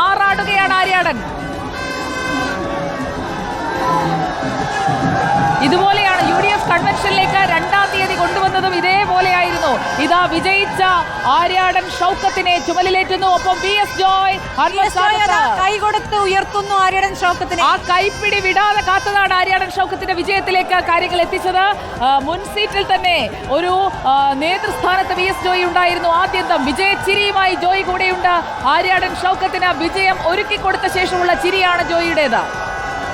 ആറാടുകയാണ് ആര്യാടൻ. ഇതുപോലെ കൺവെൻഷനിലേക്ക് രണ്ടാം തീയതി കൊണ്ടുവന്നതും ഇതേപോലെയായിരുന്നു. ഇതാ വിജയിച്ച ആര്യാടൻ ഷൗക്കത്തിനെ ചുമലിലേറ്റുന്നു. ഒപ്പം ബി എസ് ജോയ് കൈ കൊടുത്ത് ഉയർത്തുന്നു ആര്യടൻ ഷൗക്കത്തിനെ. ആ കൈപ്പിടി വിടാതെ കാത്തതാണ് ആര്യാടൻ ഷൗക്കത്തിന്റെ വിജയത്തിലേക്ക് കാര്യങ്ങൾ എത്തിച്ചത്. മുൻ സീറ്റിൽ തന്നെ ഒരു നേതൃസ്ഥാനത്ത് വി എസ് ജോയി ഉണ്ടായിരുന്നു. ആദ്യന്തം വിജയച്ചിരിയുമായി ജോയി കൂടെയുണ്ട്. ആര്യാടൻ ഷൗക്കത്തിന് വിജയം ഒരുക്കി കൊടുത്ത ശേഷമുള്ള ചിരിയാണ് ജോയിയുടേത്.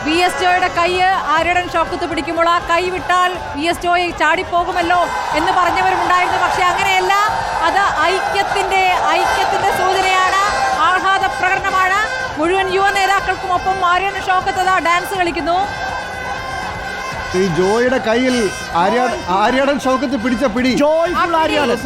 വി എസ് ജോയുടെ കൈ ആര്യടൻ ഷോക്കത്ത് പിടിക്കുമ്പോൾ ആ കൈ വിട്ടാൽ വി എസ് ജോയ് ചാടിപ്പോകുമല്ലോ എന്ന് പറഞ്ഞവരുമുണ്ടായിരുന്നു പക്ഷെ അങ്ങനെയല്ല അത് ഐക്യത്തിന്റെ ഐക്യത്തിന്റെ സൂചനയാണ് ആഹ്ലാദ പ്രകടനമാണ്. മുഴുവൻ യുവ നേതാക്കൾക്കും ഒപ്പം ആര്യൻ ഷോക്കത്ത് അതാ ഡാൻസ് കളിക്കുന്നു. ഈ ജോയുടെ കയ്യിൽ ആര്യാടൻ ആര്യാടൻ ഷൗക്കത്ത് പിടിച്ച പിടി. Joyful Aryadan.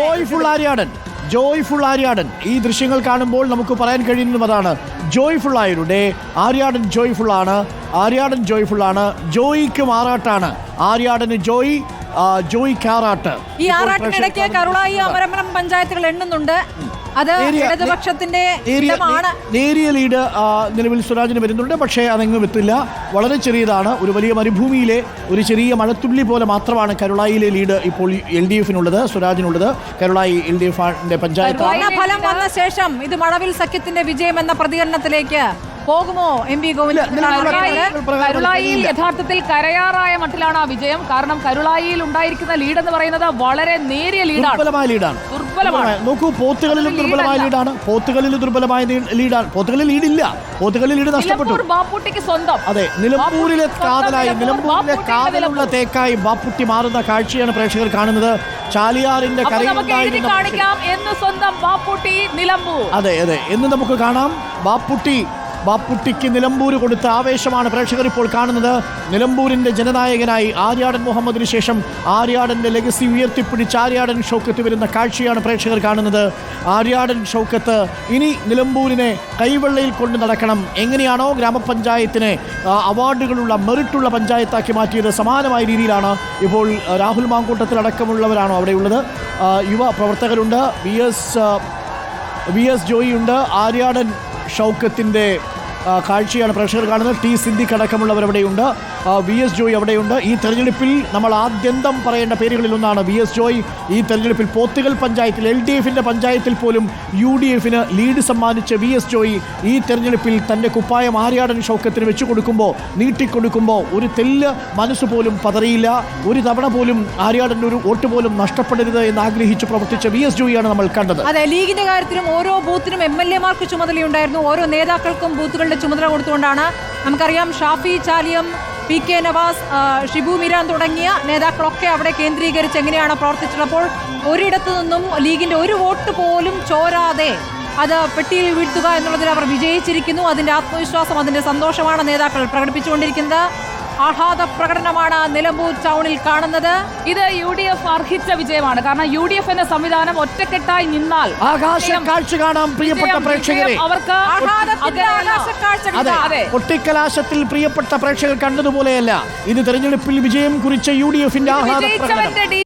Joyful Aryadan. Joyful Aryadan. ഈ ദൃശ്യങ്ങൾ കാണുമ്പോൾ നമുക്ക് പറയാൻ കഴിയുന്നതും അതാണ്. ജോയ്ഫുൾ ആയരുടെ ആര്യാടൻ ജോയ്ഫുൾ ആണ്. ആര്യാടൻ ജോയ്ഫുൾ ആണ്. ജോയിക്ക് മാറാട്ടാണ്. ആര്യാടന് ജോയി ജോയിക്ക് ജോയ് കാറാട്ട്. ഈ ആറാട്ടിനിടയ്ക്ക് കരുളായി അമരമരം പഞ്ചായത്തുകൾ എണ്ണുന്നുണ്ട്. അത് നേരിയ- ഇടതുപക്ഷത്തിന്റെ നേരിയ ലീഡ് നിലവിൽ സ്വരാജിന് വരുന്നുണ്ട്. പക്ഷേ അതങ്ങ് എത്തില്ല വളരെ ചെറിയതാണ്. ഒരു വലിയ മരുഭൂമിയിലെ ഒരു ചെറിയ മഴത്തുള്ളി പോലെ മാത്രമാണ് കരുളായിലെ ലീഡ് ഇപ്പോൾ എൽ ഡി എഫിനുള്ളത് സ്വരാജിനുള്ളത് കരുളായി എൽ ഡി എഫിന്റെ പഞ്ചായത്ത് ഫലം വന്ന ശേഷം ഇത് മഴവിൽ സഖ്യത്തിന്റെ വിജയം എന്ന പ്രതികരണത്തിലേക്ക് പോകുമോ എം പി ഗോവിന്ദൻ യഥാർത്ഥത്തിൽ കരയാറായ മട്ടിലാണ് ആ വിജയം. കാരണം കരുളായിയിൽ ഉണ്ടായിരിക്കുന്ന ലീഡ് എന്ന് പറയുന്നത് വളരെ നേരിയ ലീഡാണ്. ലീഡാണ്. ദുർബലമാണ്. നോക്കൂ പോത്തുകളിലും ദുർബലമായ. ലീഡാണ് പോത്തുകളിൽ ദുർബലമായ ലീഡാണ് പോത്തുകളിൽ ലീഡില്ല പോത്തുകളിൽ ലീഡ് നഷ്ടപ്പെട്ടു. ബാപ്പുട്ടിക്ക് സ്വന്തം. അതെ നിലമ്പൂരിലെ കാതലായി നിലമ്പൂരിലെ കാതലുള്ള തേക്കായി ബാപ്പുട്ടി മാറുന്ന കാഴ്ചയാണ് പ്രേക്ഷകർ കാണുന്നത്. ചാലിയാറിന്റെ കാണിക്കാം എന്ന് സ്വന്തം ബാപ്പുട്ടി നിലമ്പൂർ. അതെ അതെ. എന്ന് നമുക്ക് കാണാം. ബാപ്പുട്ടി ബാപ്പുട്ടിക്ക് നിലമ്പൂർ കൊടുത്ത ആവേശമാണ് പ്രേക്ഷകർ ഇപ്പോൾ കാണുന്നത്. നിലമ്പൂരിന്റെ ജനനായകനായി ആര്യാടൻ മുഹമ്മദിന് ശേഷം ആര്യാടന്റെ ലെഗസി ഉയർത്തിപ്പിടിച്ച് ആര്യാടൻ ഷൗക്കത്ത് വരുന്ന കാഴ്ചയാണ് പ്രേക്ഷകർ കാണുന്നത്. ആര്യാടൻ ഷൗക്കത്ത് ഇനി നിലമ്പൂരിനെ കൈവെള്ളയിൽ കൊണ്ട് നടക്കണം. എങ്ങനെയാണോ ഗ്രാമപഞ്ചായത്തിനെ അവാർഡുകളുള്ള മെറിറ്റുള്ള പഞ്ചായത്താക്കി മാറ്റിയത് സമാനമായ രീതിയിലാണ് ഇപ്പോൾ രാഹുൽ മാങ്കൂട്ടത്തിൽ അടക്കമുള്ളവരാണോ അവിടെയുള്ളത്. യുവ പ്രവർത്തകരുണ്ട്. വി എസ് വി എസ് ജോയിയുണ്ട്. ആര്യാടൻ ഷൗക്കത്തിന്റെ കാഴ്ചയാണ് പ്രേക്ഷകർ കാണുന്നത്. ടി സിദ്ദിഖ് അടക്കമുള്ളവർ അവിടെയുണ്ട് വി എസ് ജോയ് അവിടെയുണ്ട് ഈ തെരഞ്ഞെടുപ്പിൽ നമ്മൾ ആദ്യന്തം പറയേണ്ട പേരുകളിൽ ഒന്നാണ് വി എസ് ജോയ്. ഈ തെരഞ്ഞെടുപ്പിൽ പോത്തുകൽ പഞ്ചായത്തിൽ എൽ ഡി എഫിന്റെ പഞ്ചായത്തിൽ പോലും യു ഡി എഫിന് ലീഡ് സമ്മാനിച്ച വി എസ് ജോയ് ഈ തെരഞ്ഞെടുപ്പിൽ തന്റെ കുപ്പായം ആര്യാടൻ ഷൗക്കത്തിന് വെച്ചു കൊടുക്കുമ്പോൾ നീട്ടിക്കൊടുക്കുമ്പോൾ ഒരു തെല്ല് മനസ്സ് പോലും പതറിയില്ല. ഒരു തവണ പോലും ആര്യാടന്റെ ഒരു വോട്ട് പോലും നഷ്ടപ്പെടരുത് എന്ന് ആഗ്രഹിച്ച് പ്രവർത്തിച്ച വി എസ് ജോയിയാണ് നമ്മൾ കണ്ടത്. അതെ ലീഗിന്റെ കാര്യത്തിലും ഓരോ ബൂത്തിനും എം എൽ എമാർക്ക് ചുമതലയുണ്ടായിരുന്നു. ഓരോ നേതാക്കൾക്കും ബൂത്തുകളുടെ ചുമതല കൊടുത്തുകൊണ്ടാണ് നമുക്കറിയാം ഷാഫി ചാലിയം പി കെ നവാസ് ഷിബു മിരാൻ തുടങ്ങിയ നേതാക്കളൊക്കെ അവിടെ കേന്ദ്രീകരിച്ച് എങ്ങനെയാണ് പ്രവർത്തിച്ചിട്ടപ്പോൾ ഒരിടത്തു നിന്നും ലീഗിന്റെ ഒരു വോട്ട് പോലും ചോരാതെ അത് പെട്ടിയിൽ വീഴ്ത്തുക എന്നുള്ളതിൽ അവർ വിജയിച്ചിരിക്കുന്നു. അതിന്റെ ആത്മവിശ്വാസം അതിന്റെ സന്തോഷമാണ് നേതാക്കൾ പ്രകടിപ്പിച്ചുകൊണ്ടിരിക്കുന്നത്. ആഹ്ലാദ പ്രകടനമാണ് നിലമ്പൂർ ടൗണിൽ കാണുന്നത്. ഇത് യു ഡി എഫ് അർഹിച്ച വിജയമാണ്. കാരണം യു ഡി എഫ് എന്ന സംവിധാനം ഒറ്റക്കെട്ടായി നിന്നാൽ ആകാശ കാഴ്ച കാണാം പ്രിയപ്പെട്ട പ്രേക്ഷകരെ. അവർക്ക് ഒട്ടിക്കലാശത്തിൽ പ്രിയപ്പെട്ട പ്രേക്ഷകർ കണ്ടതുപോലെയല്ല. ഇത് തെരഞ്ഞെടുപ്പിൽ വിജയം കുറിച്ച യു ഡി എഫിന്റെ ആഹ്ലാദ പ്രകടനം.